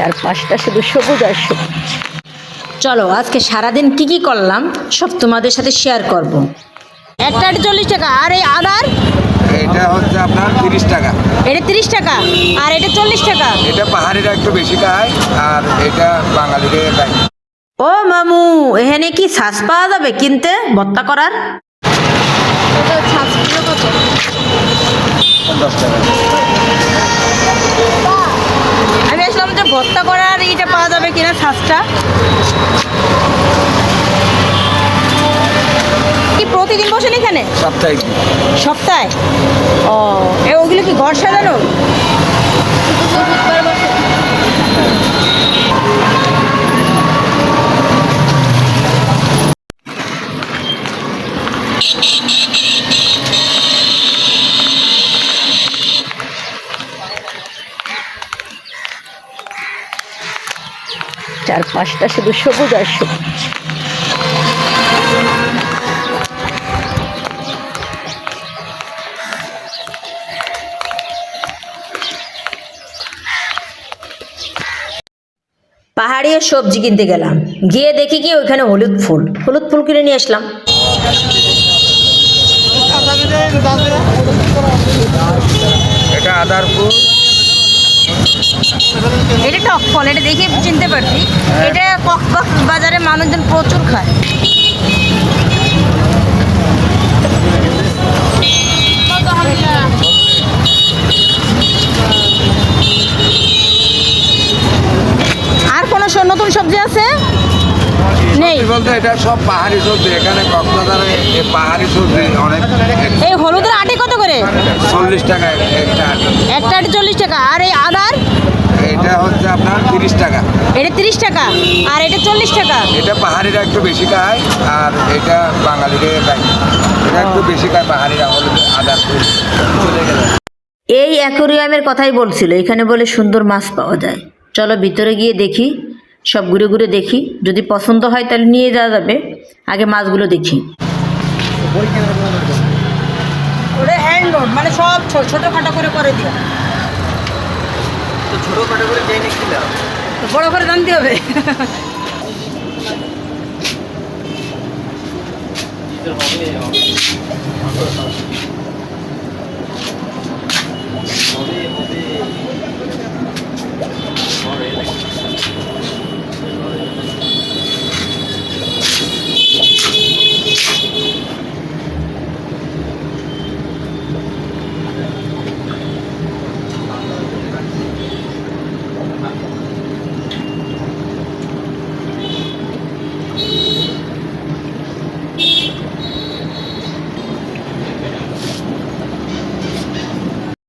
চারপাশটা শুধু সবুজ আর সবুজ। চলো আজকে সারাদিন কি কি করলাম সব তোমাদের সাথে শেয়ার করব। একটা চল্লিশ টাকা আর এই আদার? এটা হচ্ছে আপনার তিরিশ টাকা। এটা তিরিশ টাকা আর এটা চল্লিশ টাকা। এটা পাহাড়িরা একটু বেশি খায় আর এটা বাঙালিরা খায় ও মামু এখানে কি শ্বাস পাওয়া যাবে কিনতে ভত্তা করার? দশ টাকা আমি আসলাম যে ভর্তা করার এইটা পাওয়া যাবে কিনা শ্বাসটা কি প্রতিদিন বসেন এখানে? সপ্তাহে সপ্তাহে? ও এ ওগুলো কি ঘর সাজানো চারপাশটা শুধু সবুজ আর সবুজ। পাহাড়ি সবজি কিনতে গেলাম। গিয়ে দেখি কি ওইখানে হলুদ ফুল। হলুদ ফুল কিনে নিয়ে আসলাম। এটা আদার ফুল। টক ফল এটা দেখে চিনতে পারছি। এটা কক্সবাস বাজারে মানুষজন প্রচুর খায়। আর কোনো নতুন সবজি আছে? নেই। বলতে এটা সব পাহাড়ি সবজি এখানে কক্সবাজারে পাহাড়ি সবজি অনেক এই হলুদের আটি কত করে? চল্লিশ টাকা একটা একটা আটি চল্লিশ টাকা আর এই আদার এটা হচ্ছে আপনার তিরিশ টাকা। এটা তিরিশ টাকা? আর এটা চল্লিশ টাকা? এটা পাহাড়িরা একটু বেশি খায় আর এটা বাঙালিরা খায় এটা একটু বেশি খায় পাহাড়িরা হলুদ আদার চলে গেলে। এই অ্যাকোরিয়ামের কথাই বলছিল এখানে বলে সুন্দর মাছ পাওয়া যায়। চলো ভিতরে গিয়ে দেখি সব ঘুরে ঘুরে দেখি। যদি পছন্দ হয় তাহলে নিয়ে যাওয়া যাবে আগে মাছগুলো দেখি। ওটা হ্যান্ড মানে সব ছোটোখাটো করে করে দিও। বড় করে জানতে হবে।